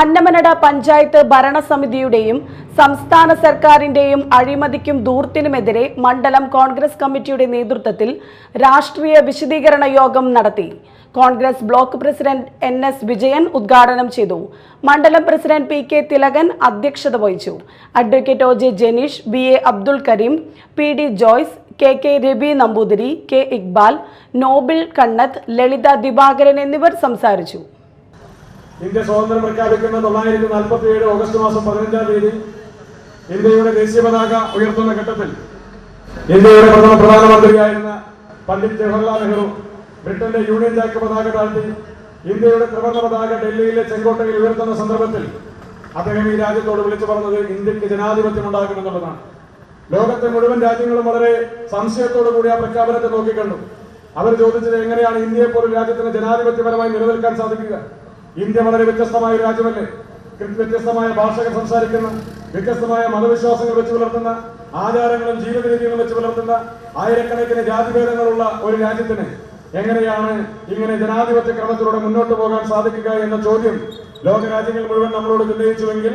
അന്നമനട പഞ്ചായത്ത് ഭരണസമിതിയുടെയും സംസ്ഥാന സർക്കാരിന്റെയും അഴിമതിക്കും ദൂർത്തിനുമെതിരെ മണ്ഡലം കോൺഗ്രസ് കമ്മിറ്റിയുടെ നേതൃത്വത്തിൽ രാഷ്ട്രീയ വിശദീകരണ യോഗം നടത്തി. Congress block president N S Vijayan ഉദ്ഘാടനം ചെയ്തു. മണ്ഡലം പ്രസിഡന്റ് പി കെ തിലകൻ അധ്യക്ഷത വഹിച്ചു. Advocate O J Janeesh B A Abdul Kareem P D Joyce K K Rabi Namboothiri K Iqbal Noble Kannath Lalitha Divakaran എന്നിവർ സംസാരിച്ചു. ഇന്ത്യ സ്വാതന്ത്ര്യം പ്രഖ്യാപിക്കുന്ന തൊള്ളായിരത്തി നാൽപ്പത്തി ഏഴ് ഓഗസ്റ്റ് മാസം പതിനഞ്ചാം തീയതി ഇന്ത്യയുടെ ദേശീയ പതാക ഉയർത്തുന്ന ഘട്ടത്തിൽ ഇന്ത്യയുടെ പ്രഥമ പ്രധാനമന്ത്രിയായിരുന്ന പണ്ഡിറ്റ് ജവഹർലാൽ നെഹ്റു ബ്രിട്ടന്റെ യൂണിയൻ ജാക്ക് പതാക താഴ്ത്തി ഇന്ത്യയുടെ ത്രിവർണ പതാക ഡൽഹിയിലെ ചെങ്കോട്ടയിൽ ഉയർത്തുന്ന സന്ദർഭത്തിൽ അദ്ദേഹം ഈ രാജ്യത്തോട് വിളിച്ചു പറഞ്ഞത് ഇന്ത്യയ്ക്ക് ജനാധിപത്യം ഉണ്ടാകുമെന്നുള്ളതാണ് ലോകത്തെ മുഴുവൻ രാജ്യങ്ങളും വളരെ സംശയത്തോടു കൂടി ആ പ്രഖ്യാപനത്തെ നോക്കിക്കണ്ടു. അവർ ചോദിച്ചത് എങ്ങനെയാണ് ഇന്ത്യയെ പോലും രാജ്യത്തിന് ജനാധിപത്യപരമായി നിലനിൽക്കാൻ സാധിക്കുക? ഇന്ത്യ വളരെ വ്യത്യസ്തമായ ഒരു രാജ്യമല്ലേ? വ്യത്യസ്തമായ ഭാഷകൾ സംസാരിക്കുന്ന വ്യത്യസ്തമായ മതവിശ്വാസങ്ങൾ വെച്ച് പുലർത്തുന്ന ആചാരങ്ങളും ജീവിത രീതികളും വെച്ച് പുലർത്തുന്ന ആയിരക്കണക്കിന് ജാതിഭേദങ്ങളുള്ള ഒരു രാജ്യത്തിന് എങ്ങനെയാണ് ഇങ്ങനെ ജനാധിപത്യ ക്രമത്തിലൂടെ മുന്നോട്ട് പോകാൻ സാധിക്കുക എന്ന ചോദ്യം ലോകരാജ്യങ്ങൾ മുഴുവൻ നമ്മളോട് ഉന്നയിച്ചുവെങ്കിൽ